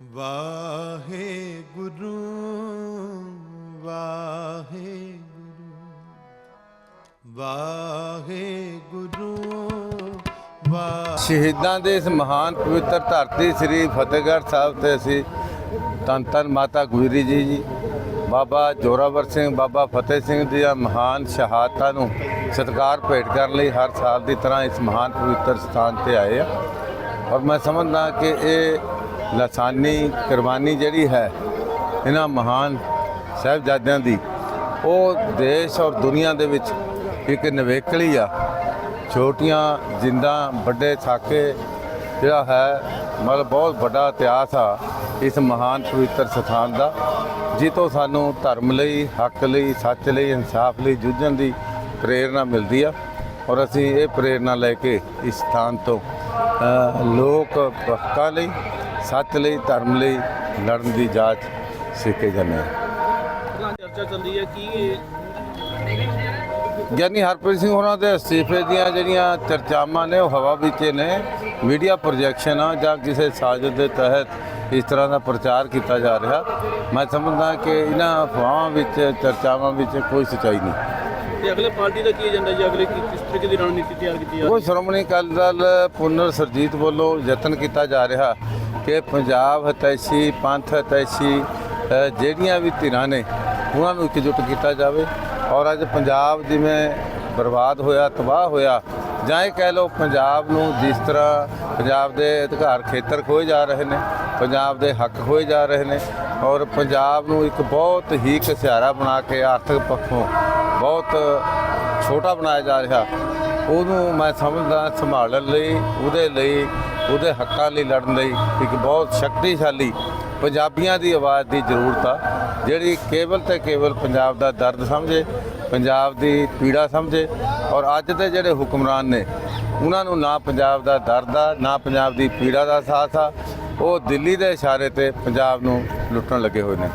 ਵਾਹਿਗੁਰੂ ਵਾਹਿਗੁਰੂ ਵਾਹਿਗੁਰੂ ਵਾਹਿਗੁਰੂ ਸ਼ਹੀਦਾਂ ਦੇ ਇਸ ਮਹਾਨ ਪਵਿੱਤਰ ਧਰਤੀ ਸ੍ਰੀ ਫਤਿਹਗੜ੍ਹ ਸਾਹਿਬ ਤੇ ਅਸੀਂ ਧੰਨ ਧੰਨ ਮਾਤਾ ਗੁਜਰੀ ਜੀ ਜੀ, ਬਾਬਾ ਜੋਰਾਵਰ ਸਿੰਘ, ਬਾਬਾ ਫਤਿਹ ਸਿੰਘ ਦੀਆਂ ਮਹਾਨ ਸ਼ਹਾਦਤਾਂ ਨੂੰ ਸਤਿਕਾਰ ਭੇਟ ਕਰਨ ਲਈ ਹਰ ਸਾਲ ਦੀ ਤਰ੍ਹਾਂ ਇਸ ਮਹਾਨ ਪਵਿੱਤਰ ਸਥਾਨ ਤੇ ਆਏ ਆ। ਔਰ ਮੈਂ ਸਮਝਦਾ ਕਿ ਇਹ ਲਸਾਨੀ ਕੁਰਬਾਨੀ ਜਿਹੜੀ ਹੈ ਇਹਨਾਂ ਮਹਾਨ ਸਾਹਿਬਜ਼ਾਦਿਆਂ ਦੀ, ਉਹ ਦੇਸ਼ ਔਰ ਦੁਨੀਆ ਦੇ ਵਿੱਚ ਇੱਕ ਨਿਵੇਕਲੀ ਆ। ਛੋਟੀਆਂ ਜਿੰਦਾਂ ਵੱਡੇ ਸਾਕੇ ਜਿਹੜਾ ਹੈ, ਮਤਲਬ ਬਹੁਤ ਵੱਡਾ ਇਤਿਹਾਸ ਆ ਇਸ ਮਹਾਨ ਪਵਿੱਤਰ ਸਥਾਨ ਦਾ ਜਿੱਤੋਂ ਸਾਨੂੰ ਧਰਮ ਲਈ, ਹੱਕ ਲਈ, ਸੱਚ ਲਈ, ਇਨਸਾਫ ਲਈ ਜੂਝਣ ਦੀ ਪ੍ਰੇਰਣਾ ਮਿਲਦੀ ਆ। ਔਰ ਅਸੀਂ ਇਹ ਪ੍ਰੇਰਣਾ ਲੈ ਕੇ ਇਸ ਸਥਾਨ ਤੋਂ ਲੋਕ ਭਗਤਾਂ ਲਈ ਸੱਚ ਲਈ ਧਰਮ ਲਈ ਲੜਨ ਦੀ ਜਾਚ ਸਿੱਖੇ ਜਾਂਦੇ ਪਹਿਲਾਂ ਚਰਚਾ ਚੱਲਦੀ ਹੈ ਕਿ ਗਿਆਨੀ ਹਰਪ੍ਰੀਤ ਸਿੰਘ ਹੋਰਾਂ ਦੇ ਅਸਤੀਫੇ ਦੀਆਂ ਜਿਹੜੀਆਂ ਚਰਚਾਵਾਂ ਨੇ ਉਹ ਹਵਾ ਵਿੱਚ ਨੇ। ਮੀਡੀਆ ਪ੍ਰੋਜੈਕਸ਼ਨ ਆ ਜਾਂ ਕਿਸੇ ਸਾਜ਼ਿਸ਼ ਦੇ ਤਹਿਤ ਇਸ ਤਰ੍ਹਾਂ ਦਾ ਪ੍ਰਚਾਰ ਕੀਤਾ ਜਾ ਰਿਹਾ। ਮੈਂ ਸਮਝਦਾ ਕਿ ਇਹਨਾਂ ਅਫਵਾਹਾਂ ਵਿੱਚ ਚਰਚਾਵਾਂ ਵਿੱਚ ਕੋਈ ਸਚਾਈ ਨਹੀਂ। ਤੇ ਅਗਲੇ ਪਾਰਟੀ ਦਾ ਕੀ ਏਜੰਡਾ ਜੀ ਅਗਲੇ ਕੀ ਕਿਸ ਤਰੀਕੇ ਦੀ ਰਣਨੀਤੀ ਤਿਆਰ ਕੀਤੀ ਜਾ ਉਹ ਰਹੀ ਹੈ? ਸ਼੍ਰੋਮਣੀ ਅਕਾਲੀ ਦਲ ਪੁਨਰ ਸਰਜੀਤ ਵੱਲੋਂ ਯਤਨ ਕੀਤਾ ਜਾ ਰਿਹਾ ਕਿ ਪੰਜਾਬ ਹਤੈਸ਼ੀ ਪੰਥ ਹਤੈਸ਼ੀ ਜਿਹੜੀਆਂ ਵੀ ਧਿਰਾਂ ਨੇ ਉਹਨਾਂ ਨੂੰ ਇਕਜੁੱਟ ਕੀਤਾ ਜਾਵੇ। ਔਰ ਅੱਜ ਪੰਜਾਬ ਜਿਵੇਂ ਬਰਬਾਦ ਹੋਇਆ ਤਬਾਹ ਹੋਇਆ ਜਾਂ ਇਹ ਕਹਿ ਲਓ ਪੰਜਾਬ ਨੂੰ ਜਿਸ ਤਰ੍ਹਾਂ ਪੰਜਾਬ ਦੇ ਅਧਿਕਾਰ ਖੇਤਰ ਖੋਏ ਜਾ ਰਹੇ ਨੇ ਪੰਜਾਬ ਦੇ ਹੱਕ ਖੋਏ ਜਾ ਰਹੇ ਨੇ ਔਰ ਪੰਜਾਬ ਨੂੰ ਇੱਕ ਬਹੁਤ ਹੀ ਘਸਿਆਰਾ ਬਣਾ ਕੇ ਆਰਥਿਕ ਪੱਖੋਂ ਬਹੁਤ ਛੋਟਾ ਬਣਾਇਆ ਜਾ ਰਿਹਾ। ਉਹਨੂੰ ਮੈਂ ਸਮਝਦਾ, ਸੰਭਾਲਣ ਲਈ, ਉਹਦੇ ਲਈ, ਉਹਦੇ ਹੱਕਾਂ ਲਈ ਲੜਨ ਲਈ ਇੱਕ ਬਹੁਤ ਸ਼ਕਤੀਸ਼ਾਲੀ ਪੰਜਾਬੀਆਂ ਦੀ ਆਵਾਜ਼ ਦੀ ਜ਼ਰੂਰਤ ਆ, ਜਿਹੜੀ ਕੇਵਲ ਤੇ ਕੇਵਲ ਪੰਜਾਬ ਦਾ ਦਰਦ ਸਮਝੇ, ਪੰਜਾਬ ਦੀ ਪੀੜਾ ਸਮਝੇ ਔਰ ਅੱਜ ਦੇ ਜਿਹੜੇ ਹੁਕਮਰਾਨ ਨੇ, ਉਹਨਾਂ ਨੂੰ ਨਾ ਪੰਜਾਬ ਦਾ ਦਰਦ ਆ, ਨਾ ਪੰਜਾਬ ਦੀ ਪੀੜਾ ਦਾ ਸਾਥ ਆ, ਉਹ ਦਿੱਲੀ ਦੇ ਇਸ਼ਾਰੇ ਤੇ ਪੰਜਾਬ ਨੂੰ ਲੁੱਟਣ ਲੱਗੇ ਹੋਏ ਨੇ।